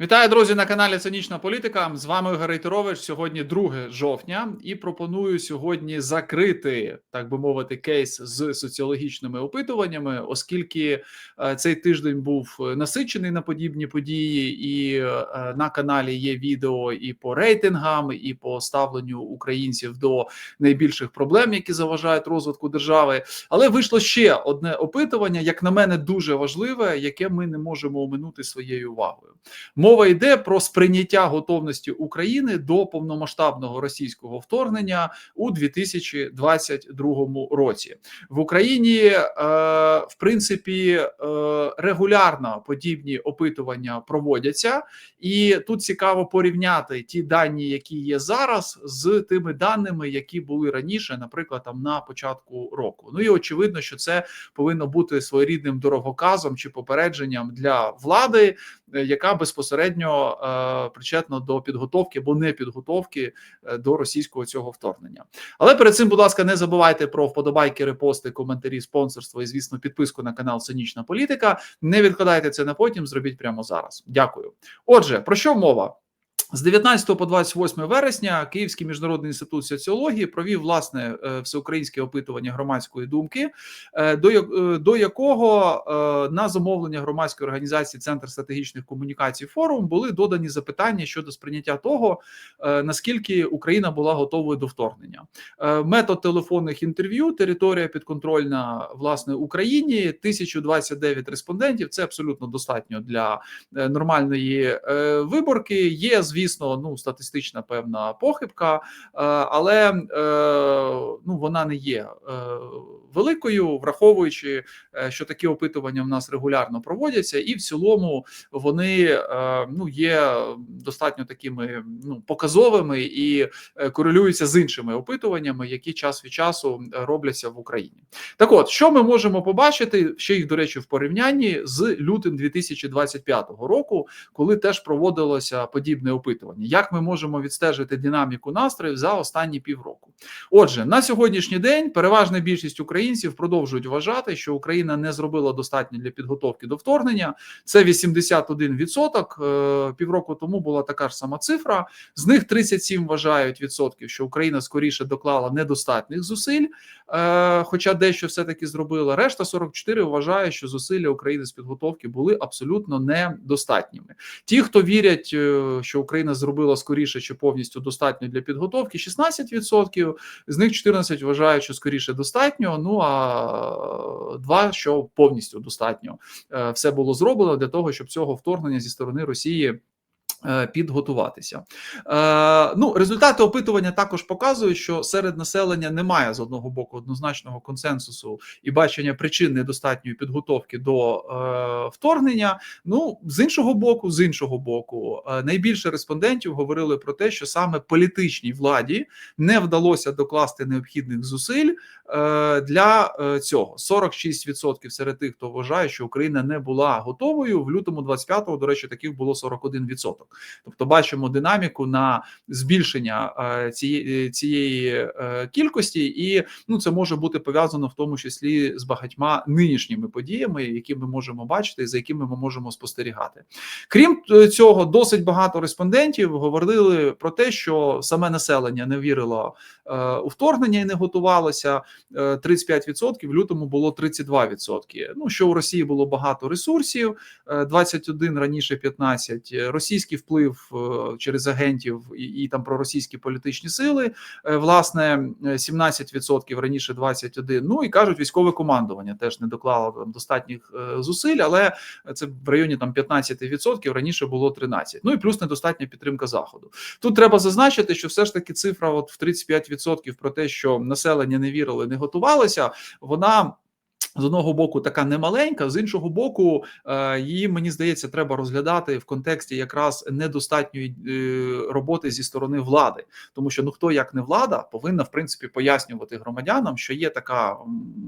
Вітаю, друзі, на каналі Цинічна Політика. З вами Ігор Рейтерович. Сьогодні 2 жовтня, і пропоную сьогодні закрити, так би мовити, кейс з соціологічними опитуваннями, оскільки е, цей тиждень був насичений на подібні події, і е, на каналі є відео і по рейтингам, і по ставленню українців до найбільших проблем, які заважають розвитку держави. Але вийшло ще одне опитування, як на мене, дуже важливе, яке ми не можемо оминути своєю увагою. Мова йде про сприйняття готовності України до повномасштабного російського вторгнення у 2022 році. В Україні е, в принципі е, регулярно подібні опитування проводяться, і тут цікаво порівняти ті дані, які є зараз, з тими даними, які були раніше, наприклад, там на початку року. Ну і очевидно, що це повинно бути своєрідним дороговказом чи попередженням для влади, яка безпосередньо е, причетна до підготовки або не підготовки е, до російського цього вторгнення. Але перед цим, будь ласка, не забувайте про вподобайки, репости, коментарі, спонсорство і, звісно, підписку на канал Цинічна Політика. Не відкладайте це на потім, зробіть прямо зараз. Дякую. Отже, про що мова? З 19 по 28 вересня Київський міжнародний інститут соціології провів власне е, всеукраїнське опитування громадської думки, е, до е, до якого на замовлення громадської організації Центр стратегічних комунікацій форум були додані запитання щодо сприйняття того, наскільки Україна була готовою до вторгнення. Метод телефонних інтерв'ю, територія підконтрольна власне Україні. 1029 респондентів. Це абсолютно достатньо для нормальної виборки. Є звісно, звісно, ну статистична певна похибка, е, але е, ну вона не є е, великою, враховуючи, що такі опитування в нас регулярно проводяться, і в цілому вони ну є достатньо такими ну показовими і корелюються з іншими опитуваннями, які час від часу робляться в Україні. Так, от що ми можемо побачити ще їх до речі в порівнянні з лютим 2025 року, коли теж проводилося подібне опитування опитування. Як ми можемо відстежити динаміку настроїв за останні півроку? Отже, на сьогоднішній день переважна більшість українців продовжують вважати, що Україна не зробила достатньо для підготовки до вторгнення. Це 81%. Е, півроку тому була така ж сама цифра. З них 37 вважають відсотків, що Україна скоріше доклала недостатніх зусиль, е, хоча дещо все таки зробила. Решта 44 вважає, що зусилля України з підготовки були абсолютно недостатніми. Ті, хто вірять, е, що Україна зробила скоріше чи повністю достатньо для підготовки, 16%, з них 14 вважають, що скоріше достатньо. Ну а два, що повністю достатньо, е, все було зроблено для того, щоб цього вторгнення зі сторони Росії. Е, підготуватися. Е, ну, результати опитування також показують, що серед населення немає з одного боку однозначного консенсусу і бачення причин недостатньої підготовки до е, вторгнення. Ну, з іншого боку, з іншого боку, е, найбільше респондентів говорили про те, що саме політичній владі не вдалося докласти необхідних зусиль для е, цього. 46% серед тих, хто вважає, що Україна не була готовою в лютому 25-го, До речі, таких було 41%. Тобто, бачимо динаміку на збільшення е, цієї цієї е, кількості, і ну це може бути пов'язано в тому числі з багатьма нинішніми подіями, які ми можемо бачити, за якими ми можемо спостерігати. Крім е, цього, досить багато респондентів говорили про те, що саме населення не вірило у вторгнення і не готувалося. 35%, в лютому було 32%. Ну що у Росії було багато ресурсів, 21 раніше 15. Російські вплив е, через агентів і, і там проросійські політичні сили. Е, власне, 17% раніше 21%. Ну і кажуть, військове командування теж не доклало там достатніх е, зусиль, але це в районі там 15%, раніше було 13%. Ну і плюс недостатня підтримка заходу. Тут треба зазначити, що все ж таки цифра, от в 35% про те, що населення не вірили, не готувалася, вона. З одного боку, така немаленька, з іншого боку, е, її мені здається, треба розглядати в контексті якраз недостатньої е, роботи зі сторони влади, тому що ну хто як не влада повинна в принципі пояснювати громадянам, що є така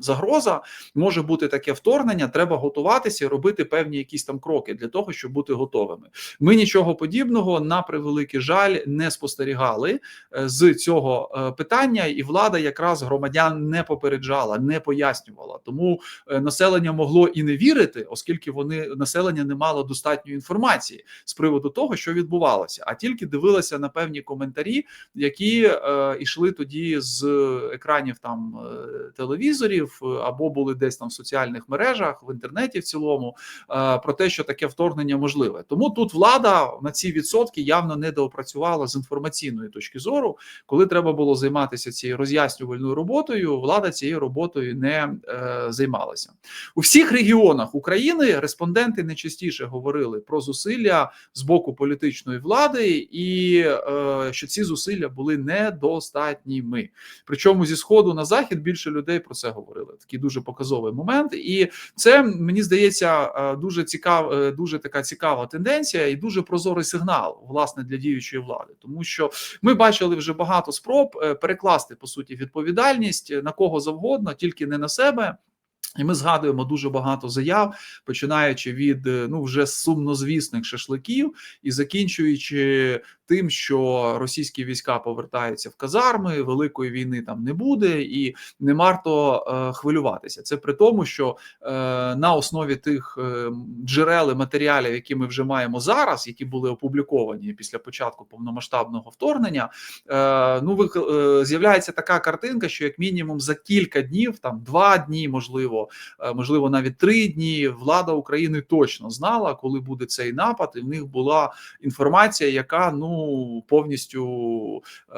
загроза, може бути таке вторгнення. Треба готуватися, і робити певні якісь там кроки для того, щоб бути готовими. Ми нічого подібного на превеликий жаль не спостерігали е, з цього питання, і влада якраз громадян не попереджала, не пояснювала тому. Тому е, населення могло і не вірити, оскільки вони населення не мало достатньої інформації з приводу того, що відбувалося, а тільки дивилося на певні коментарі, які е, йшли тоді з екранів там е, телевізорів або були десь там в соціальних мережах в інтернеті в цілому е, про те, що таке вторгнення можливе. Тому тут влада на ці відсотки явно не доопрацювала з інформаційної точки зору, коли треба було займатися цією роз'яснювальною роботою. Влада цією роботою не е, займалася у всіх регіонах України. Респонденти найчастіше говорили про зусилля з боку політичної влади, і е, що ці зусилля були недостатніми. Причому зі сходу на захід більше людей про це говорили. Такий дуже показовий момент, і це мені здається е, дуже цікав, е, дуже така цікава тенденція і дуже прозорий сигнал власне для діючої влади, тому що ми бачили вже багато спроб е, перекласти по суті відповідальність на кого завгодно, тільки не на себе. І ми згадуємо дуже багато заяв, починаючи від ну вже сумнозвісних шашликів і закінчуючи тим, що російські війська повертаються в казарми, великої війни там не буде, і не варто е, хвилюватися. Це при тому, що е, на основі тих е, джерел і матеріалів, які ми вже маємо зараз, які були опубліковані після початку повномасштабного вторгнення, е, ну е, з'являється така картинка, що як мінімум за кілька днів, там два дні, можливо, е, можливо, навіть три дні, влада України точно знала, коли буде цей напад, і в них була інформація, яка ну повністю е,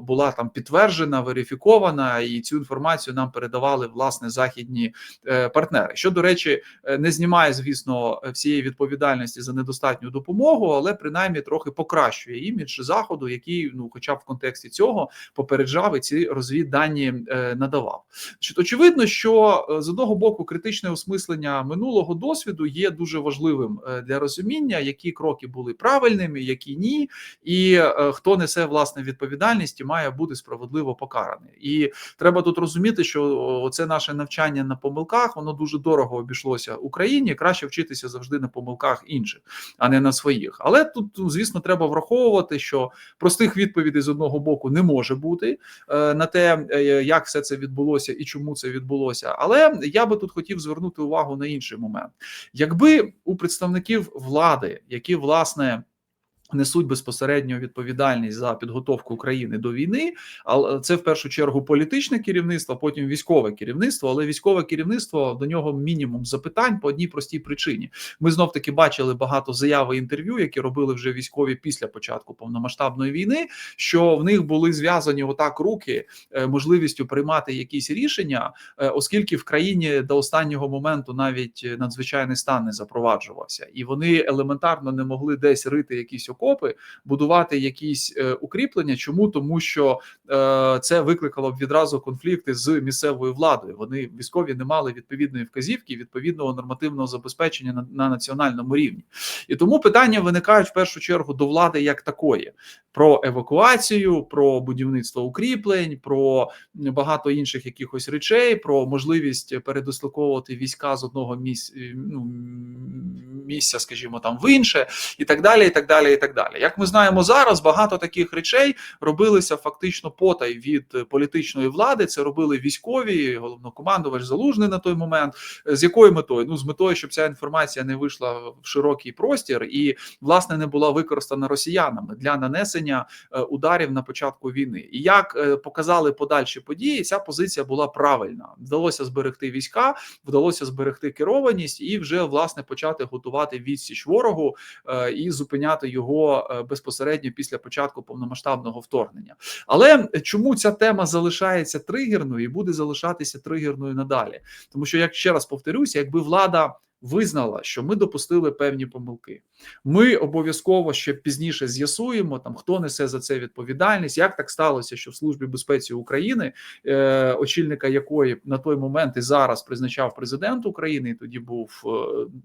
була там підтверджена, верифікована, і цю інформацію нам передавали власне західні е, партнери. Що до речі, е, не знімає, звісно, всієї відповідальності за недостатню допомогу, але принаймні трохи покращує імідж заходу, який ну, хоча б в контексті цього попереджав і ці розвіддані е, надавав. Значить, очевидно, що е, з одного боку критичне осмислення минулого досвіду є дуже важливим е, для розуміння, які кроки були правильними, які ні, і е, хто несе власне відповідальність і має бути справедливо покараний. І треба тут розуміти, що це наше навчання на помилках, воно дуже дорого обійшлося Україні. Краще вчитися завжди на помилках інших, а не на своїх. Але тут, звісно, треба враховувати, що простих відповідей з одного боку не може бути е, на те, е, як все це відбулося і чому це відбулося. Але я би тут хотів звернути увагу на інший момент, якби у представників влади, які власне несуть безпосередньо відповідальність за підготовку України до війни, але це в першу чергу політичне керівництво, потім військове керівництво. Але військове керівництво до нього мінімум запитань по одній простій причині. Ми знов таки бачили багато заяв і інтерв'ю, які робили вже військові після початку повномасштабної війни. Що в них були зв'язані отак руки е, можливістю приймати якісь рішення, е, оскільки в країні до останнього моменту навіть надзвичайний стан не запроваджувався, і вони елементарно не могли десь рити якісь окопи, будувати якісь е, укріплення. Чому тому, що е, це викликало б відразу конфлікти з місцевою владою? Вони військові не мали відповідної вказівки, відповідного нормативного забезпечення на, на національному рівні, і тому питання виникають в першу чергу до влади як такої: про евакуацію, про будівництво укріплень, про багато інших якихось речей, про можливість передислоковувати війська з одного місця, ну, місця, скажімо, там в інше, і так далі, і так далі, і так далі. Як ми знаємо зараз, багато таких речей робилися фактично потай від політичної влади. Це робили військові, головнокомандувач залужний на той момент. З якою метою? Ну з метою, щоб ця інформація не вийшла в широкий простір і власне не була використана росіянами для нанесення ударів на початку війни. І як показали подальші події, ця позиція була правильна. Вдалося зберегти війська, вдалося зберегти керованість і вже власне почати готувати відсіч ворогу і зупиняти його безпосередньо після початку повномасштабного вторгнення. Але чому ця тема залишається тригерною і буде залишатися тригерною надалі? Тому що, як ще раз повторюся, якби влада визнала, що ми допустили певні помилки. Ми обов'язково ще пізніше з'ясуємо там, хто несе за це відповідальність, як так сталося, що в службі безпеці України, е, очільника якої на той момент і зараз призначав президент України, і тоді був е,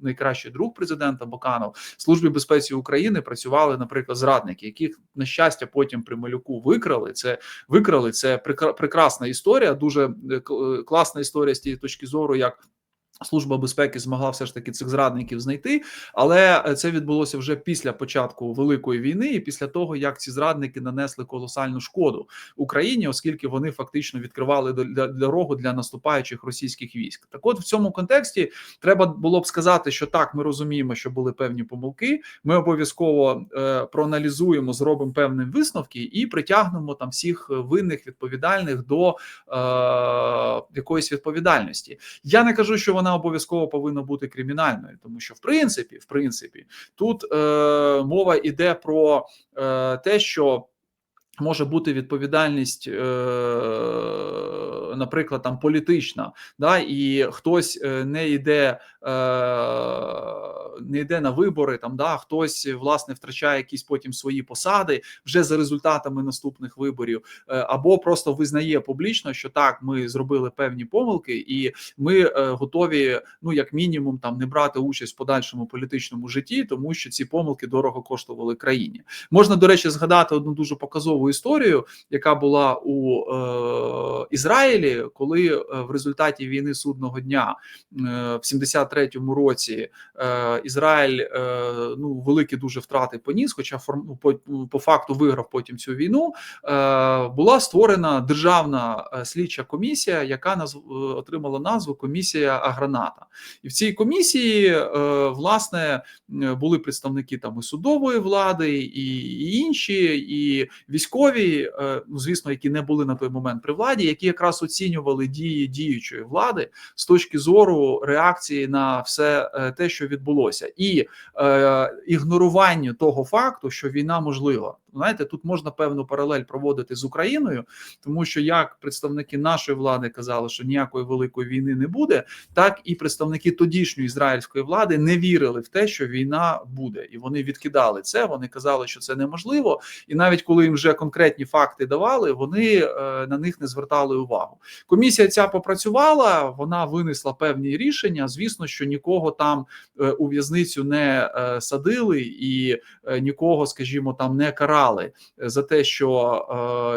найкращий друг президента Баканов, в службі безпеці України працювали, наприклад, зрадники, яких на щастя потім при малюку викрали. Це викрали. Це прекрасна історія, дуже е, класна історія з тієї точки зору, як Служба безпеки змогла все ж таки цих зрадників знайти, але е, це відбулося вже після початку великої війни, і після того як ці зрадники нанесли колосальну шкоду Україні, оскільки вони фактично відкривали дорогу для наступаючих російських військ. Так, от в цьому контексті треба було б сказати, що так, ми розуміємо, що були певні помилки. Ми обов'язково е, проаналізуємо, зробимо певні висновки і притягнемо там всіх винних відповідальних до е, якоїсь відповідальності. Я не кажу, що вона вона обов'язково повинна бути кримінальною, тому що в принципі, в принципі, тут е, мова йде про е, те, що може бути відповідальність, е, наприклад, там політична, да, і хтось е, не йде. Е, не йде на вибори, там да хтось власне втрачає якісь потім свої посади вже за результатами наступних виборів, е, або просто визнає публічно, що так, ми зробили певні помилки, і ми е, готові, ну як мінімум, там не брати участь в подальшому політичному житті, тому що ці помилки дорого коштували країні. Можна до речі згадати одну дуже показову історію, яка була у е, Ізраїлі, коли е, в результаті війни судного дня е, в 73-му році. Е, Ізраїль е, ну великі дуже втрати поніс, хоча ну, по, по факту виграв потім цю війну. Е, була створена державна е, слідча комісія, яка назв отримала назву Комісія Аграната, і в цій комісії власне були представники там і судової влади, і інші, і військові, ну звісно, які не були на той момент при владі, які якраз оцінювали дії діючої влади з точки зору реакції на все те, що відбулося відбулося, і е, ігнорування того факту, що війна можлива. Знаєте, тут можна певну паралель проводити з Україною, тому що як представники нашої влади казали, що ніякої великої війни не буде, так і представники тодішньої ізраїльської влади не вірили в те, що війна буде, і вони відкидали це. Вони казали, що це неможливо, і навіть коли їм вже конкретні факти давали, вони е, на них не звертали увагу. Комісія ця попрацювала, вона винесла певні рішення. Звісно, що нікого там е, у в'язницю не е, садили і нікого, скажімо, там не карали карали е, за те, що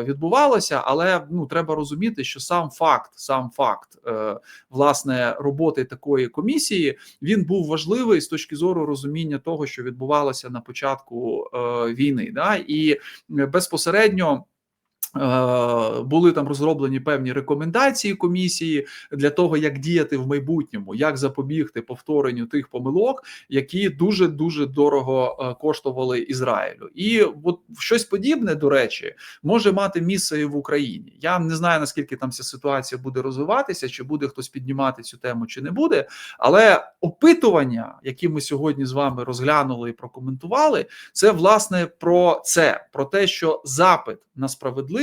е, відбувалося, але ну треба розуміти, що сам факт, сам факт е, власне роботи такої комісії він був важливий з точки зору розуміння того, що відбувалося на початку е, війни, да і безпосередньо. Е, були там розроблені певні рекомендації комісії для того, як діяти в майбутньому, як запобігти повторенню тих помилок, які дуже дуже дорого е, коштували Ізраїлю, і от щось подібне до речі може мати місце і в Україні. Я не знаю наскільки там ця ситуація буде розвиватися, чи буде хтось піднімати цю тему, чи не буде. Але опитування, які ми сьогодні з вами розглянули і прокоментували, це власне про це, про те, що запит на справедливість,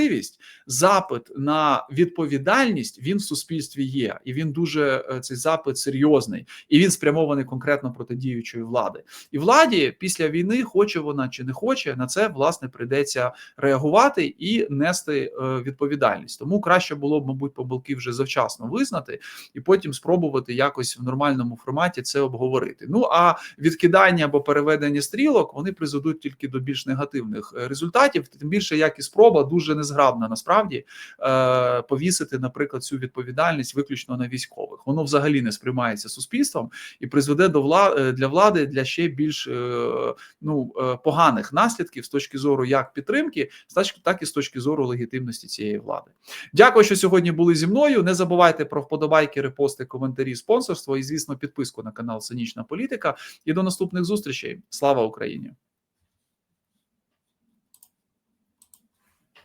запит на відповідальність він в суспільстві є, і він дуже е, цей запит серйозний, і він спрямований конкретно проти діючої влади. І владі після війни, хоче вона чи не хоче, на це власне прийдеться реагувати і нести е, відповідальність. Тому краще було б, мабуть, помилки вже завчасно визнати і потім спробувати якось в нормальному форматі це обговорити. Ну а відкидання або переведення стрілок вони призведуть тільки до більш негативних е, результатів, тим більше як і спроба дуже незграбна насправді е, повісити, наприклад, цю відповідальність виключно на військових. Воно взагалі не сприймається суспільством і призведе до влади е, для влади для ще більш е, ну поганих наслідків з точки зору як підтримки, так і з точки зору легітимності цієї влади. Дякую, що сьогодні були зі мною. Не забувайте про вподобайки, репости, коментарі, спонсорство і, звісно, підписку на канал Цинічна Політика. І до наступних зустрічей. Слава Україні!